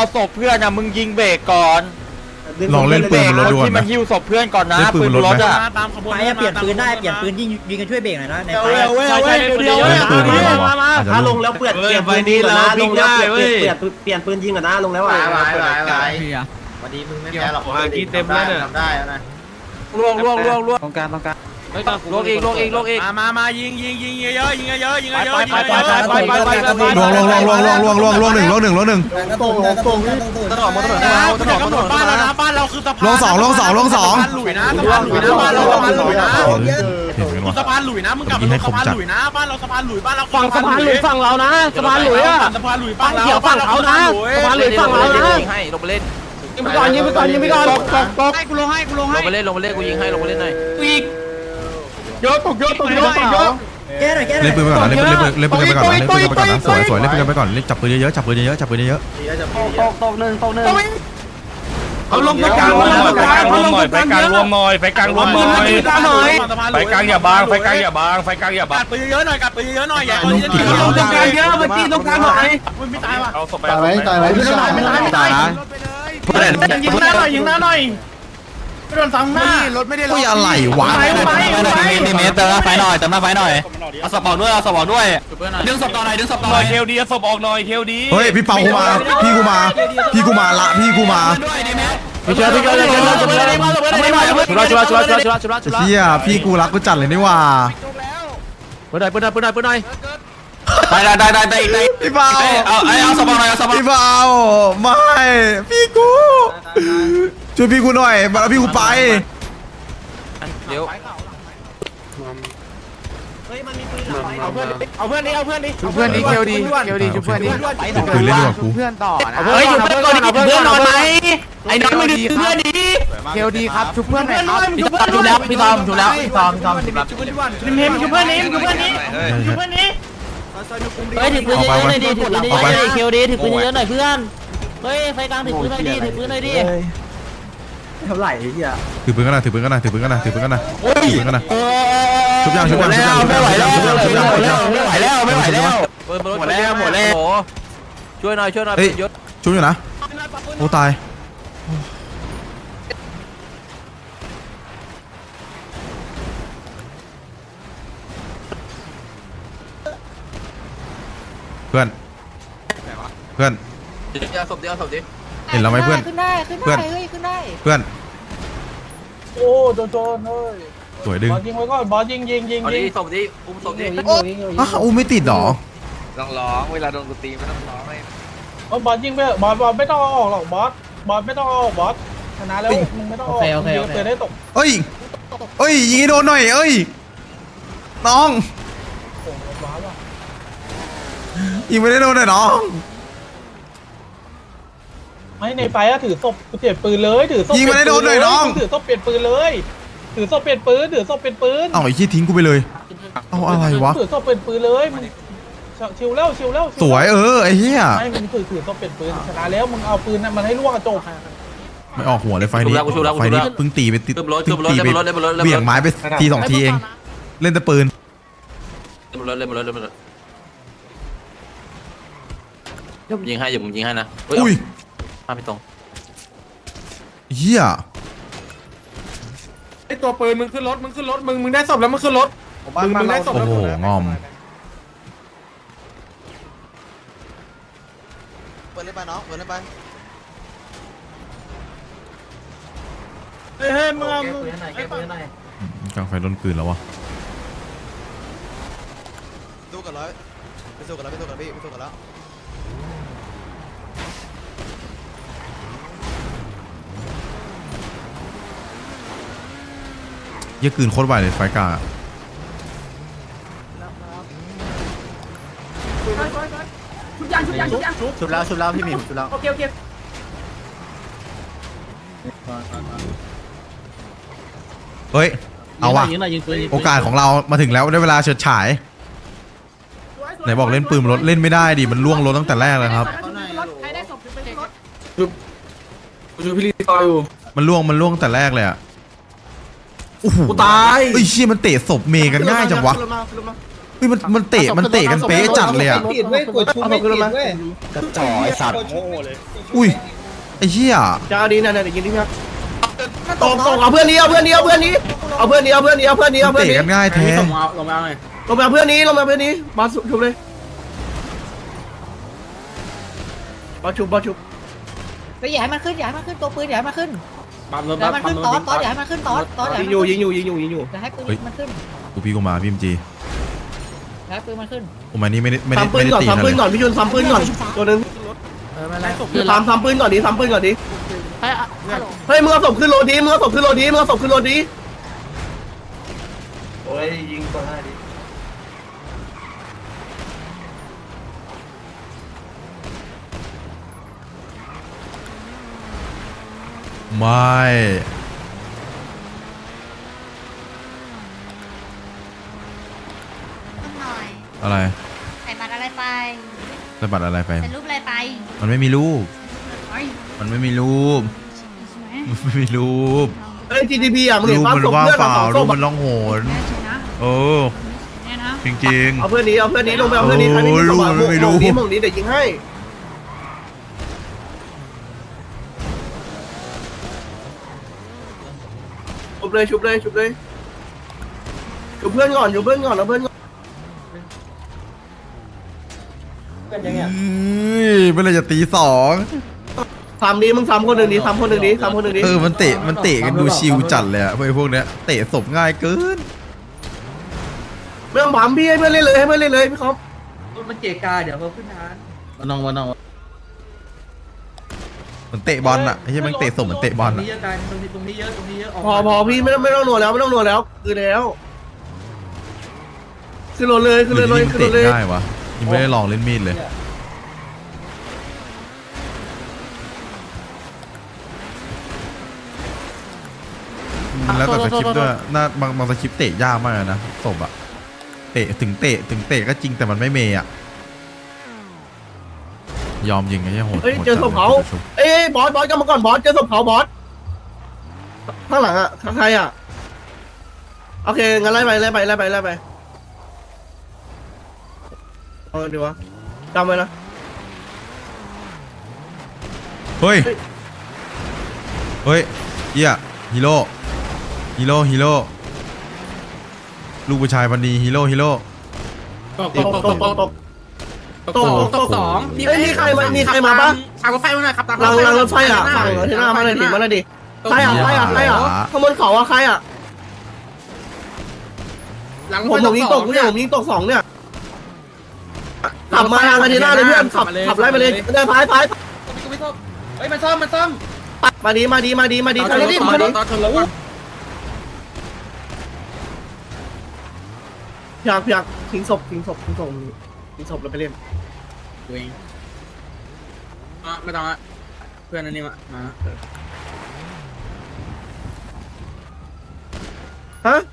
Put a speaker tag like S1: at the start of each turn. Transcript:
S1: เอาศพเพื่อนอะมึงยิงเบรกก่อน
S2: ลองเล่นปืนบนรถดูก่อน
S1: ที่
S2: ไหม
S1: มันหิ้วศพเพื่อนก่อนนะ
S2: เล่นปืนบนรถไหม
S1: อะ
S3: ตามขบวน
S4: ไฟอะเปลี่ยนปืนได้เปลี่ยนปืนยิงยิงกันช่วยเบรกหน่อยนะในไฟ
S3: เว้ยเว้ยเดี๋ยว
S2: เล่นปืนบนรถวะอาจจะ
S5: ถ้าล
S2: ล
S5: ง
S2: ง
S5: แล้วเปลี่ยนเปลี่ยนปืนยิงก่อนนะลงแล้วเปลี่ยนเปลี่ยนเปลี่ยนปืนยิงก่อนนะลงแล้วอะ
S6: วันนี้มึงไม่แพ้หรอก
S3: มากี้เต็มแล้วเนี่ย
S6: ทำได้แล้วนะ
S1: ล่วงล่วงล่วงล่วง
S4: ตรงกลางตรงกลาง
S1: ล่วงอีกล่วงอีกล่วงอีก
S3: มามามายิงยิงยิงเยอะยิงเยอะยิงเยอะยิง
S1: ไป
S3: เย
S1: ไป
S3: อะ
S1: ไปไปไปไปไปไป
S2: ลวงลวงลวงลวงลวงลวงลวงลวงหนึ่งลวงหนึ่งลวงหนึ่ง
S5: ตรงตรง
S1: ตลอดหมดตลอด
S3: นะ
S1: ต
S3: ต
S1: ลอด
S3: กำหนดบ้านเรานะบ้านเราคือสะพาน
S2: ลวงสองลวงสองลวงสอง
S3: สะพานหลุยนะสะพานหลุยนะบ้านเราสะพานหลุยนะ
S2: เห็นกันวะ
S3: สะพานหลุยนะมึงกลับมาสะพานหลุยนะบ้านเราสะพานหลุยบ้านเรา
S1: ฝั่งสะพานหลุยฝั่งเรานะสะพานหลุยอะ
S3: สะพานหลุยบ้านเรา
S1: เขียวฝั่งเขานะสะพานหลุยฝั่งเรานะยิงให้ลงไปเล่นยิงไปก่อนยิงไปก่อนยิงไปก่อนตกตกตก
S3: ให้กูลงให้กูลง
S1: ล
S3: ให้
S1: งไปเล่นลงไปเล่นกูยิงให้ลงไปเล่นหน่อย
S3: อีก
S1: เยอะตกเยอะตกเยอะตกเยอะ
S4: แก้หน่อยแก้หน่
S2: เล่
S4: อนย
S2: ปืนไปก่อนนะเล่นปืนเล่นปืนเล่นปืนไปก่อนนะเล่นปืนไปก่อนนะสวยสวยเล่นปืนไปก่อนเล่นจับปืนเยอะๆจับปืนเยอะๆจับปืนเยอะ
S1: ตกตกหนึ่งตกหนึ่ง
S3: เขาลงไปกลางลงไปกลางเขาลงไปกลางรวมหน่อยไปกลางรวมหน่อยไปกลางอย่าบางไปกลางอย่าบางไปกลางอย่าบางกัดปืนเยอะหน่อยกัดปืนเยอะหน่อยอย่าเอาที่ที่ลงตรงกลางเยอะเมื่อกี้ตรงกลางหน่อยมึงไม่ตายว่ะเอาศพไป
S5: ตายไหมตายไหมพี่ชาย
S3: ไม่ตายไม่ตายนะยิงหน้าหน่อยยิงหน้าหน่อยไม่ โดนซ้งหน้า รถไม่ได้
S2: ล็อยอะไรวะ
S3: ไปไป
S1: ไป มีเมตรเติมหน้าไฟหน่อยเติมหน้ไฟหน่อยเอาสปอร์ตด้วยเอาสปอร์ตด้วยดึงสปอร์ตหน่อยดึงสปอ
S3: ร์ต
S1: ห
S3: น่อ
S1: ย
S3: เคลดีสปอร์ตหน่อยเคลดี
S2: เฮ้ยพี่เปากูมา พี่กูมา พี่กูมาละพี่กูมา
S1: ด้วยดีเมตรพี่เจ้าพี่เจ้าพี่เจ้าจุฬาจุฬาจุฬาจุฬาจุฬาจุฬาจุฬา
S2: เฮียพี่กูรักกูจัดเลยนี่ว่าเปิ
S1: ดหน่อยเปิดหน่อยเปิดหน่อยเปิดหน่อยได้ได้ได้ได้ได้
S2: พี่เปา
S1: เอาเอาสปอร์ตหน่อยเอาสปอร์ต
S2: พี่เปาไม่พี่กู ช่วยพี่กูหน่อยมาแล้วพี่กูไป
S1: เดี๋ยว
S4: เอาเพื่อน
S1: เอาเพื่อนนี้เอาเพื่อนนี้
S4: เพื่อนนี้เกลดีเกลดีชุบเพื่อนนี้
S2: ปืนเล่นดีกว่ากู
S4: เพื่อนต่อนะ
S1: เฮ้ยหยุดเพื่อนก่อนดิเพื่อนนอนไหมไอ้น้องไม่ดึงเพื่อนดี
S4: เกลดีครับชุบเพื่อนหน่อยครับ
S1: พี่ตอมถูกแล้วพี่ตอมถูกแล้วพี่ตอมพี่ตอมถูกแล้ว
S3: นิมเฮมอยู่เพื่อนนี้อยู่เพื่อนนี้อยู่เพื่อนนี้
S7: เฮ้ยถือปืนเยอะๆหน่อยดิถือปืนเยอะๆหน่อยดิเคียวดีถือปืนเยอะๆหน่อยเพื่อนเฮ้ยไฟกลางถือปืนหน่อยดิถือปืนหน่อยดิ
S5: เท่าไหร่เฮีย
S2: ถือปืนกันนะถือปืนกันนะถือปืนกันนะถือปืนกันนะถือปืนกันนะชุบยังชุบยังชุบยังชุบ
S1: ไม่
S2: ยัง
S1: ไหวแล้ว
S2: ชุบยังชุบยังชุบยัง
S1: ไม่ไหวแล้วไม่ไหวแล้วหมดแล้วหมดแล้วช่วยหน่อยช่วยหน่อยยศ
S2: ชุบอยู่นะโอ้ตายเพื่อนเพื่อน
S1: เดี๋ยวศพเดียวศพดิ
S2: เห็นเราไหมเพื่อน
S7: ขึ้นได้ขึ้น
S2: เพื่อน
S7: ได้เฮ้ยขึ้นได้
S2: เพื่อน
S3: โอ้โดนโจนเฮ้ย
S2: สวยดึง
S3: บอสยิงไว้ก่อนบอสยิงยิงยิง
S1: เอา
S3: ยิ
S1: ดิ
S3: ง
S1: ศพดิอุ้มศพดิ
S2: อ้าวอู้ไม่ติดหรอ
S6: ต้องร้องเวลาโดนกูตีไม่ต้องร้องเลย
S3: บอสยิงไปบอสบอสไม่ต้องเอาออกหรอกบอสบอสไม่ต้องเอาออกบอสชนะแล้วมึงไม่ต้องออกยิงเกิดได้ตก
S2: เอ้ยเอ้ยยิงให้โดนหน่อยเอ้ยน้อง
S3: โอ้โหว้าวว่ะ
S2: ยิงไม่ได้โดนหน่อยน้อง
S3: ไม่ในไฟอะถือศพเปลี่ยนปืนเลย ถือศพ
S2: ยิงไม่ได้โดนหน่อยน้อง
S3: ถือศพเปลี่ยนปืนเลย ถือศพเปลี่ยนปืนถือศพเปลี่ยนปืน
S2: เอาไอ้ขี้ทิ้งกูไปเลย เอาอะไรวะ
S3: ถือศพเปลี่ยนปืนเลยมึงชิวแล้วชิวแล้ว
S2: สวยเออไอ้เหี้ย
S3: ไม่มึงถือถือศพเปลี่ยนปืนชนะแล้วมึงเอาปืนนั้นมันให้ล่วงกระจก
S2: ไม่ออกหัวเลยไฟนี้ไฟนี้เพิ่งตีไปติด
S1: ขึ้นรถ
S2: เพิ่
S1: ขึ้
S2: ง
S1: นรถ
S2: ตี
S1: เล่น
S2: ไป
S1: บนรถเล่นบนรถเล่นบนรถ
S2: เบี่ยงไม้ไปทีสองทีเอง เล่นแต่ปืน
S1: เล่นบนรถเล่นบนรถเล่นบนรถยิงให้อยู่มึงยิงให้นะ
S2: อุ้ย
S1: ภาพไม่ตรง
S2: เหี้ย
S3: ไอตัวปืนมึงขึ้นรถมึงขึ้นรถมึงมึงได้ศพแล้วมึงขึ้นรถมึงมึงได้ศพ
S2: โอ้
S3: แล้ว
S2: โหงอม
S6: เปิดเลยไปน้องเปิดเลยไป
S3: เฮ้ยเฮ้ยมึงเอามึง
S2: กลางไฟโดนกลืนแล้ววะ
S6: ดูกันแล้วไปสู้กันแล้วไปสู้กันพี่ไปสู้กันแล้ว
S2: เหี้ยกลืนโคตรไวเลยไฟกลางอะ
S5: ชุบแล้วชุบแล้วพี่หมิวชุบแล้ว
S2: เฮ้ย เอาว่ะ โอกาสของเรามาถึงแล้วได้เวลาเฉิดฉาย ไหนบอกเล่นปืนรถเล่นไม่ได้ดิ มันล่วงรถตั้งแต่แรกเลยครับ
S7: ใครได้ศพไปรถ
S3: ชูพี่ลีต่ออยู่
S2: มันล่วงมันล่วงตั้งแต่แรกเลยอะ โอ้โห
S3: กูตาย
S2: เอ้ยเชี่ยมันเตะศพเมย์กันง่ายจังวะ
S5: ขึ้นมาขึ้นมา
S2: เฮ้ยมันมันเตะมันเตะกันเป๊ะจัดเลยอะ
S5: ติดเว้ยกดชุบไม่ติดเว้ย
S6: กระจอยสัตว์
S2: อุ้ยไอ้เหี้ย
S1: จ้าดีนะเนี่ยยิงที่ครับตกตกเอาเพื่อนนี้เอาเพื่อนนี้เอาเพื่อนนี้เอาเพื่อนนี้เอาเพื่อนนี้เอาเพื่อนนี้เอา
S2: มัน
S1: เพื่อน
S2: เตะ
S1: นี้
S2: กันง่ายแท้
S1: ลงมาเพื่อนนี้ลงมาเพื่อนนี้มาชุบเลยมาชุบมาชุบ
S8: ไปอย่าให้มันขึ้นอย่าให้มันขึ้นตัวปืนอย่าให้มันขึ้น อย่าให้มันขึ้นตอสตอสอย่าให้มันขึ้นตอสตอสอย่า
S1: ยิ
S8: ให้
S1: ง
S8: มัน
S1: อยู่
S8: ขึ้น
S1: ยิงอยู่ยิงอยู่ยิงอยู่
S8: อย่าให้ปืนมันขึ้น
S2: กูพี่กูมาพี่มจี
S8: อย่าให้ปืนมันขึ้น
S2: โอ้มานี่ไม่ได้ไม่ได้
S1: ซ้ำปื
S2: ไม่
S1: น
S2: ได้
S1: ก่อน
S2: ตีกั
S1: ซ้ำ
S2: น
S1: ปื
S2: เล
S1: น
S2: ย
S1: ก่อนพี่ชุนซ้ำปืนก่อนตัวนึง
S7: เออไม่เป็นไร
S1: ซ้ำซ้ำปืนก่อนดิซ้ำปืนก่อนดิ
S7: เฮ้ยอะฮัลโหล
S1: เฮ้ยมึงเอาศพขึ้นโรดีมึงเอาศพขึ้นโรดีมึงเอาศพขึ้นโรดี
S5: โอ้ยยิงตัวหน้าดิ
S2: ไม่
S9: หน่อย
S2: อะไร
S9: ใส่บัตรอะไรไป
S2: สะบัดอะไรไป
S9: ใส่รูปอะไรไป
S2: มันไม่มีรูป
S9: เฮ้ย
S2: มันไม่มีรูป
S9: ใช่ไหม
S2: มันไม่มีรูป
S1: เฮ้ย GDP อะมึง
S2: รู
S1: เห็น
S2: ป
S1: ป่ะ
S2: มัน
S1: ศพ
S2: ว่าง
S1: เพื่อน
S2: เป
S1: อะ
S2: ล่า
S1: สองศ
S2: รูป
S1: พ
S2: มันล่องหน
S9: แน่จริงนะ
S2: โอ้
S9: เนี่ยนะ
S2: จริง
S1: เอาเพื่อนนี้เอาเพื่อนนี้ลงไปเอาเพื่อนนี้ใครไม่มีสมบัติ
S2: โอ้ย
S1: หม
S2: ไม่รู้
S1: งนี้หมงนี้เดี๋ยวยิงให้ ชุบเลยชุบเลยชุบเลยชุบเพื่อนก่อนชุบเพื่อนก่อนเอาเพื่อนก่อน
S5: เพื่อนยังไง
S2: ๆเอ้ยเมื่อไหรจะตีสอง
S1: สามนี้มึงสามคนหนึ่งนี้สามคนหนึ่งนี้สามคนหนึ่งนี้
S2: เออมันเตะมันเตะกันดูชิวจัดเลยอะพวกไอ้พวกเนี้ยเตะศพง่ายเกิน
S1: ไม่ต้องถามพี่ให้เพื่อนเล่นเลยให้เพื่อนเล่นเลยพี่ครับ
S5: มันเกกาเดี๋ยวเขาขึ้นนาน
S4: มันนองมันนอง
S2: มันเตะบอลอะไอ้เหี้ยมันเตะศพเหมือนเตะบอล
S5: ตรง
S2: อะ
S5: นี้เยอะกันตรงนี้ตรงนี้เยอะตรงนี้เยอะออก
S1: พอพอพี่ไม่ต้องไม่ต้องหนัวแล้วไม่ต้องหนัวแล้วคือแล้วขึ้นรถเลยขึ้น
S2: หรือ
S1: เลย
S2: ที่มัน
S1: ขึ้นร
S2: เตะ
S1: ถเลย
S2: ง่ายวะยังไม่ได้ลองเล่นมีดเลย แล้วแต่สคริปต์ด้วยน่าบางบางสคริปต์เตะยากมากเลยนะศพอะเตะถึงเตะถึงเตะก็จริงแต่มันไม่เมย์อะ ยอมยิงไอ้เหี้ยโหด
S1: เฮ้ย
S2: โหด
S1: เจอศพเขา
S2: จัด
S1: เอ้ยบอสบอสกลับมาก่อนบอสเจอศพเขาบอสข้างหลังอะใครอะโอเคงั้นไล่ไปไล่ไปไล่ไปไล่ไปเอาดีวะจำไว้นะ
S2: เฮ้ย เฮ้ยเหี้ยฮีโร่ ฮีโร่ ฮีโร่ ลูกผู้ชายพันดีฮีโร่ ฮีโร่
S1: ตกตกตกตก ตกตกตกสองเฮ้ยมีใครมามีใครมาปะ
S7: ทางรถไฟมาหน่อยครับทาง
S1: รางรางรถไฟอะฝั่งที่หน้ามาหน่อยดิมาหน่อยดิใครอะใครอะใครอะข้างบนเขาอะใครอะ
S7: หลัง
S1: ผมผมยิงตกเนี่ยผมยิงตกสองเนี่ยขับมาทางอาทิตย์หน้าเลยเพื่อนขับขับไล่มาเลยเดินพายพาย
S7: เฮ้ยมันซ่อมมันซ่อม
S1: มาดีมาดีมาดีมาดี
S7: ต่อชนรถ
S1: มาดี
S7: ต่อ
S1: มา
S7: ชนร
S1: ดี
S7: ถต่อชนรถก่อน
S1: อยากอยากทิ้งศพทิ้งศพทิ้งศพ ทิ้งศพแล้วไปเล่น
S7: ตัวเองอะไม่ต้องละเพื่อนอันนี้มามา
S1: ฮะ